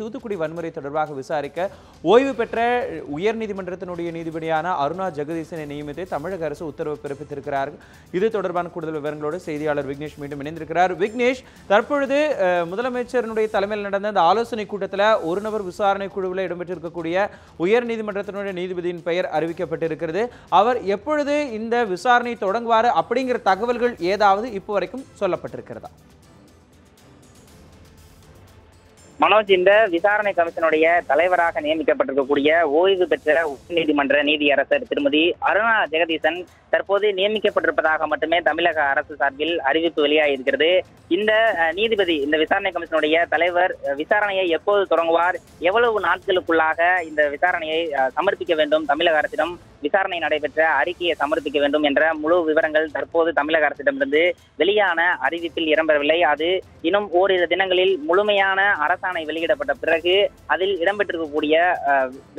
தூத்துக்குடி வன்முறை தொடர்பாக விசாரிக்க ஓய்வு பெற்ற உயர்நீதிமன்றத்தினுடைய நீதிபதியான அருணா ஜெகதீசனை நியமித்து தமிழக அரசு உத்தரவு பிறப்பித்திருக்கிறார். இது தொடர்பான கூடுதல் விவரங்களோடு செய்தியாளர் விக்னேஷ் மீண்டும் இணைந்திருக்கிறார். விக்னேஷ் தற்பொழுது முதலமைச்சரினுடைய தலைமையில் நடந்த இந்த ஆலோசனை கூட்டத்தில் ஒரு நபர் விசாரணை குழுவில் இடம்பெற்றிருக்கக்கூடிய உயர்நீதிமன்றத்தினுடைய நீதிபதியின் பெயர் அறிவிக்கப்பட்டிருக்கிறது. அவர் எப்பொழுது இந்த விசாரணை தொடங்குவார் அப்படிங்கிற தகவல்கள் ஏதாவது இப்போ வரைக்கும் சொல்லப்பட்டிருக்கிறதா? மனோஜ் இந்த விசாரணை கமிஷனுடைய தலைவராக நியமிக்கப்பட்டிருக்கக்கூடிய ஓய்வு பெற்ற உச்சநீதிமன்ற நீதியரசர் திருமதி அருணா ஜெகதீசன் தற்போது நியமிக்கப்பட்டிருப்பதாக மட்டுமே தமிழக அரசு சார்பில் அறிவிப்பு வெளியாகியிருக்கிறது. இந்த நீதிபதி இந்த விசாரணை கமிஷனுடைய தலைவர் விசாரணையை எப்போது தொடங்குவார்? எவ்வளவு நாட்களுக்குள்ளாக இந்த விசாரணையை சமர்ப்பிக்க வேண்டும் தமிழக அரசிடம்? விசாரணை நடைபெற்ற அறிக்கையை சமர்ப்பிக்க வேண்டும் என்ற முழு விவரங்கள் தற்போது தமிழக அரசிடமிருந்து வெளியான அறிவிப்பில் இடம்பெறவில்லை. அது இன்னும் ஓரிரு தினங்களில் முழுமையான அரசாணை வெளியிடப்பட்ட பிறகு அதில் இடம்பெற்றிருக்கக்கூடிய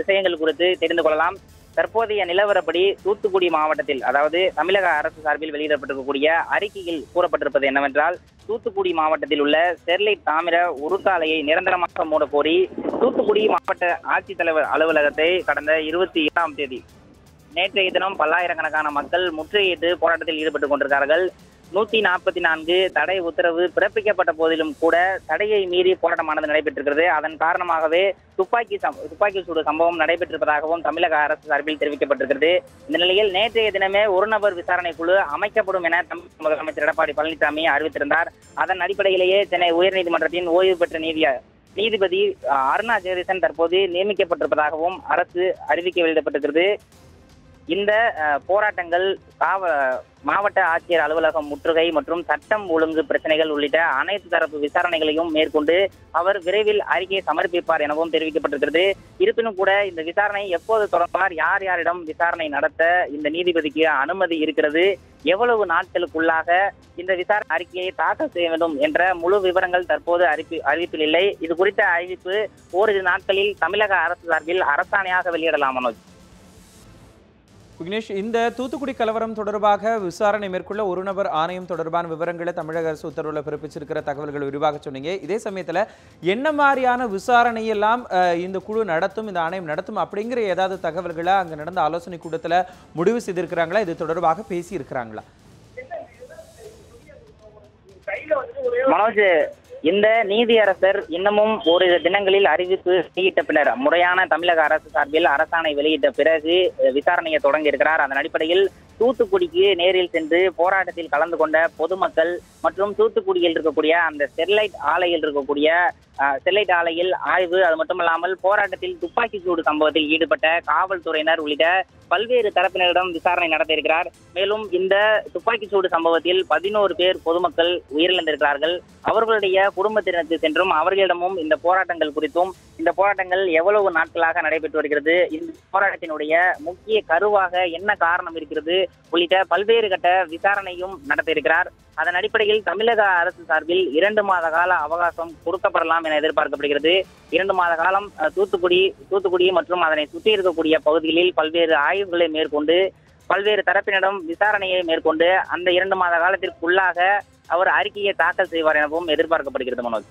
விஷயங்கள் குறித்து தெரிந்து கொள்ளலாம். தற்போதைய நிலவரப்படி தூத்துக்குடி மாவட்டத்தில் அதாவது தமிழக அரசு சார்பில் வெளியிடப்பட்டிருக்கக்கூடிய அறிக்கையில் கூறப்பட்டிருப்பது என்னவென்றால் தூத்துக்குடி மாவட்டத்தில் உள்ள ஸ்டெர்லைட் தாமிர உருக்காலையை நிரந்தரமாக மூடக்கோரி தூத்துக்குடி மாவட்ட ஆட்சித்தலைவர் அலுவலகத்தை கடந்த இருபத்தி ஏழாம் தேதி நேற்றைய தினம் பல்லாயிரக்கணக்கான மக்கள் முற்றுகையிட்டு போராட்டத்தில் ஈடுபட்டுக் கொண்டிருக்கிறார்கள். நூத்தி நாற்பத்தி நான்கு தடை உத்தரவு பிறப்பிக்கப்பட்ட போதிலும் கூட தடையை மீறி போராட்டமானது நடைபெற்றிருக்கிறது. அதன் காரணமாகவே துப்பாக்கி துப்பாக்கி சூடு சம்பவம் நடைபெற்றிருப்பதாகவும் தமிழக அரசு சார்பில் தெரிவிக்கப்பட்டிருக்கிறது. இந்த நிலையில் நேற்றைய தினமே ஒரு நபர் விசாரணை குழு அமைக்கப்படும் என தமிழக முதலமைச்சர் எடப்பாடி பழனிசாமி அறிவித்திருந்தார். அதன் அடிப்படையிலேயே சென்னை உயர்நீதிமன்றத்தின் ஓய்வு பெற்ற நீதிய நீதிபதி அருணா ஜெகதீசன் தற்போது நியமிக்கப்பட்டிருப்பதாகவும் அரசு அறிவிக்கை வெளியிடப்பட்டிருக்கிறது. இந்த போராட்டங்கள் காவ மாவட்ட ஆட்சியர் அலுவலகம் முற்றுகை மற்றும் சட்டம் ஒழுங்கு பிரச்சனைகள் உள்ளிட்ட அனைத்து தரப்பு விசாரணைகளையும் மேற்கொண்டு அவர் விரைவில் அறிக்கையை சமர்ப்பிப்பார் எனவும் தெரிவிக்கப்பட்டிருக்கிறது. இருப்பினும் கூட இந்த விசாரணை எப்போது தொடர்பார் யார் யாரிடம் விசாரணை நடத்த இந்த நீதிபதிக்கு அனுமதி இருக்கிறது எவ்வளவு நாட்களுக்குள்ளாக இந்த விசாரணை அறிக்கையை தாக்கல் செய்ய வேண்டும் என்ற முழு விவரங்கள் தற்போது அறிவி அறிவிப்பில் இல்லை. இது குறித்த அறிவிப்பு ஓரிரு நாட்களில் தமிழக அரசு சார்பில் அரசாணையாக வெளியிடலாம் மனோஜ். விக்னேஷ் இந்த தூத்துக்குடி கலவரம் தொடர்பாக விசாரணை மேற்கொள்ள ஒரு நபர் ஆணையம் தொடர்பான விவரங்களை தமிழக அரசு உத்தரவில் பிறப்பிச்சிருக்கிற தகவல்கள் விரிவாக சொன்னீங்க. இதே சமயத்தில் என்ன மாதிரியான விசாரணையெல்லாம் இந்த குழு நடத்தும் இந்த ஆணையம் நடத்தும் அப்படிங்கிற ஏதாவது தகவல்களை அங்கே நடந்த ஆலோசனை கூட்டத்தில் முடிவு செய்திருக்கிறாங்களா? இது தொடர்பாக பேசி இருக்கிறாங்களா மனோஜ் இந்த நீதியரசர் இன்னமும் ஓரிரு தினங்களில் அறிவிப்பு வெளியிட்ட பின்னர் முறையான தமிழக அரசு சார்பில் அரசாணை வெளியிட்ட பிறகு விசாரணையை தொடங்கி இருக்கிறார். அதன் அடிப்படையில் தூத்துக்குடிக்கு நேரில் சென்று போராட்டத்தில் கலந்து கொண்ட பொதுமக்கள் மற்றும் தூத்துக்குடியில் இருக்கக்கூடிய அந்த ஸ்டெர்லைட் ஆலையில் இருக்கக்கூடிய ஸ்டெர்லைட் ஆலையில் ஆய்வு அது மட்டுமல்லாமல் போராட்டத்தில் துப்பாக்கி சூடு சம்பவத்தில் ஈடுபட்ட காவல்துறையினர் உள்ளிட்ட பல்வேறு தரப்பினரிடம் விசாரணை நடத்த இருக்கிறார் மேலும் இந்த துப்பாக்கி சூடு சம்பவத்தில் பதினோரு பேர் பொதுமக்கள் உயிரிழந்திருக்கிறார்கள். அவர்களுடைய குடும்பத்தினருக்கு சென்றும் அவர்களிடமும் இந்த போராட்டங்கள் குறித்தும் இந்த போராட்டங்கள் எவ்வளவு நாட்களாக நடைபெற்று வருகிறது இந்த போராட்டத்தினுடைய முக்கிய கருவாக என்ன காரணம் இருக்கிறது உள்ளிட்ட பல்வேறு கட்ட விசாரணையும் நடத்த இருக்கிறார் அதன் அடிப்படையில் தமிழக அரசு சார்பில் இரண்டு மாத கால அவகாசம் கொடுக்கப்படலாம் என எதிர்பார்க்கப்படுகிறது. இரண்டு மாத காலம் தூத்துக்குடி தூத்துக்குடி மற்றும் அதனை சுற்றி இருக்கக்கூடிய பகுதிகளில் பல்வேறு ஆய்வுகளை மேற்கொண்டு பல்வேறு தரப்பினரிடம் விசாரணையை மேற்கொண்டு அந்த இரண்டு மாத காலத்திற்குள்ளாக அவர் அறிக்கையை தாக்கல் செய்வார் எனவும் எதிர்பார்க்கப்படுகிறது மனோஜ்.